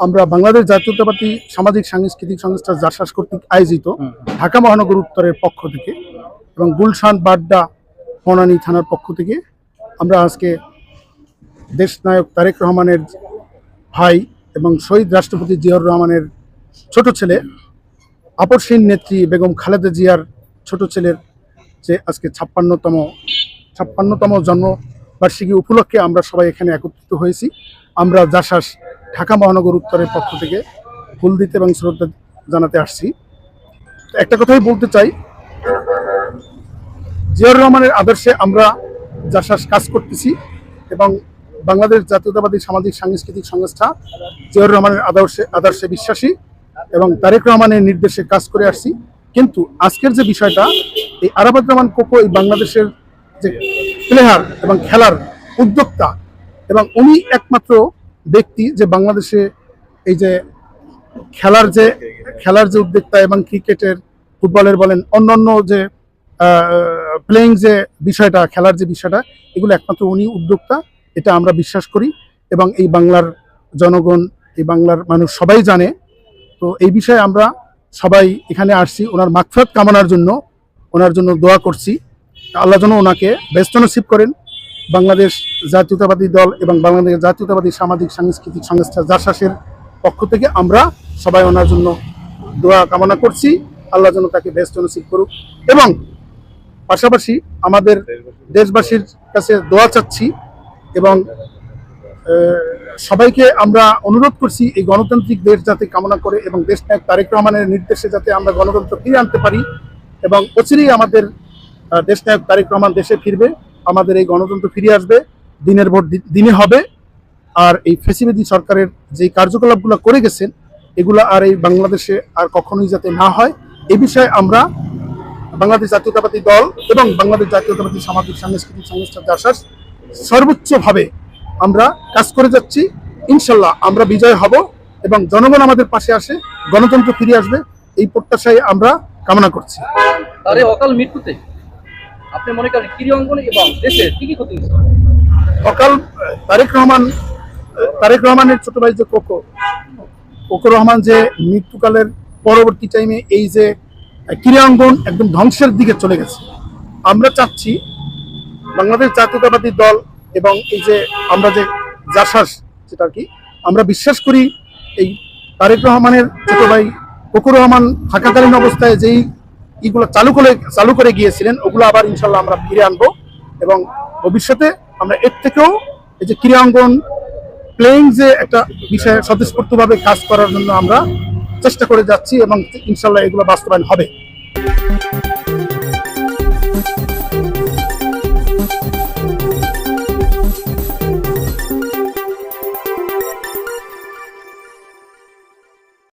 আমরা বাংলাদেশ জাতীয়তাবাদী সামাজিক সাংস্কৃতিক সংস্থা জাসাস কর্তৃক আয়োজিত ঢাকা মহানগর উত্তরের পক্ষ থেকে এবং গুলশান বাড্ডা বনানী থানার পক্ষ থেকে আমরা আজকে দেশনায়ক তারেক রহমানের ভাই এবং শহীদ রাষ্ট্রপতি জিয়াউর রহমানের ছোট ছেলে আপসীন নেত্রী বেগম খালেদা জিয়ার ছোট ছেলের যে আজকে ছাপ্পান্নতম ছাপ্পান্নতম জন্মবার্ষিকী উপলক্ষে আমরা সবাই এখানে একত্রিত হয়েছি। আমরা জাসাস ঢাকা মহানগর উত্তরের পক্ষ থেকে ফুল দিতে এবং শ্রদ্ধা জানাতে আসছি। একটা কথাই বলতে চাই। জিয়াউর রহমানের আদর্শে আমরা জাসাস কাজ করতেছি এবং বাংলাদেশ জাতীয়তাবাদী সামাজিক সাংস্কৃতিক সংস্থা জিয়াউর রহমানের আদর্শে আদর্শে বিশ্বাসী এবং তারেক রহমানের নির্দেশে কাজ করে আসছি। কিন্তু আজকের যে বিষয়টা, এই আরাবাদ রহমান কোকো এই বাংলাদেশের যে প্লেয়ার এবং খেলার উদ্যোক্তা এবং উনি একমাত্র ব্যক্তি যে বাংলাদেশে এই যে খেলার যে খেলার যে উদ্যোক্তা এবং ক্রিকেটের ফুটবলের বলেন অন্যান্য যে প্লেয়িং যে বিষয়টা, খেলার যে বিষয়টা, এগুলো একমাত্র উনি উদ্যোক্তা, এটা আমরা বিশ্বাস করি এবং এই বাংলার জনগণ, এই বাংলার মানুষ সবাই জানে। তো এই বিষয়ে আমরা সবাই এখানে আসছি, ওনার মাকফাত কামনার জন্য, ওনার জন্য দোয়া করছি। আল্লাহ যেন ওনাকে ব্যস্ত নসিব করেন বাংলাদেশ জাতীয়তাবাদী দল এবং বাংলাদেশ জাতীয়তাবাদী সামাজিক সাংস্কৃতিক সংস্থা জাসাসের পক্ষ থেকে আমরা সবাই ওনার জন্য দোয়া কামনা করছি। আল্লাহ যেন তাকে ব্যস্ত নসিব করুক এবং পাশাপাশি আমাদের দেশবাসীর কাছে দোয়া চাচ্ছি এবং সবাইকে আমরা অনুরোধ করছি এই গণতান্ত্রিক দেশ যাতে কামনা করে এবং দেশ নায়ক তারেক রহমানের নির্দেশে যাতে আমরা গণতন্ত্র ফিরে আনতে পারি এবং অচিরেই আমাদের দেশ নায়ক তারেক রহমান দেশে ফিরবে। আমাদের এই গণতন্ত্র ফিরে আসবে, দিনের ভোট দিনে হবে। আর এই ফেসিলিটি সরকারের যে কার্যকলাপগুলো করে গেছেন, এগুলো আর এই বাংলাদেশে আর কখনোই যাতে না হয়। এ বিষয়ে আমরা বাংলাদেশ জাতীয়তাবাদী দল এবং বাংলাদেশ জাতীয়তাবাদী সামাজিক সাংস্কৃতিক সংস্থা জাসাস সর্বোচ্চভাবে আমরা কাজ করে যাচ্ছি। ইনশাল্লাহ আমরা বিজয় হব এবং জনগণ আমাদের পাশে আসে, গণতন্ত্র ফিরে আসবে, এই প্রত্যাশায় আমরা কামনা করছি। অকাল মৃত্যুতে। আপনি মনে করেন ক্রীড়া অঙ্গনে এবং দেশে কি কি ক্ষতি হয়েছে? অকাল, তারেক রহমান, তারেক রহমানের ছোট ভাই যে কোকো কোকো রহমান যে মৃত্যুকালের পরবর্তী টাইমে এই যে ক্রীড়াঙ্গন একদম ধ্বংসের দিকে চলে গেছে। আমরা চাচ্ছি বাংলাদেশ জাতীয়তাবাদী দল এবং এই যে আমরা যে জাসাস, যেটা কি, আমরা বিশ্বাস করি এই তারেক রহমানের ছোট ভাই কোকো রহমান থাকাকালীন অবস্থায় যেই ইগুলো চালু করে চালু করে গিয়েছিলেন, ওগুলো আবার ইনশাল্লাহ আমরা ফিরে আনব এবং ভবিষ্যতে আমরা এর থেকেও এই যে ক্রীড়াঙ্গন প্লেয়িং যে একটা বিষয়ে, স্বতঃস্ফূর্তভাবে কাজ করার জন্য আমরা চেষ্টা করে যাচ্ছি এবং ইনশাল্লাহ এগুলো বাস্তবায়ন হবে।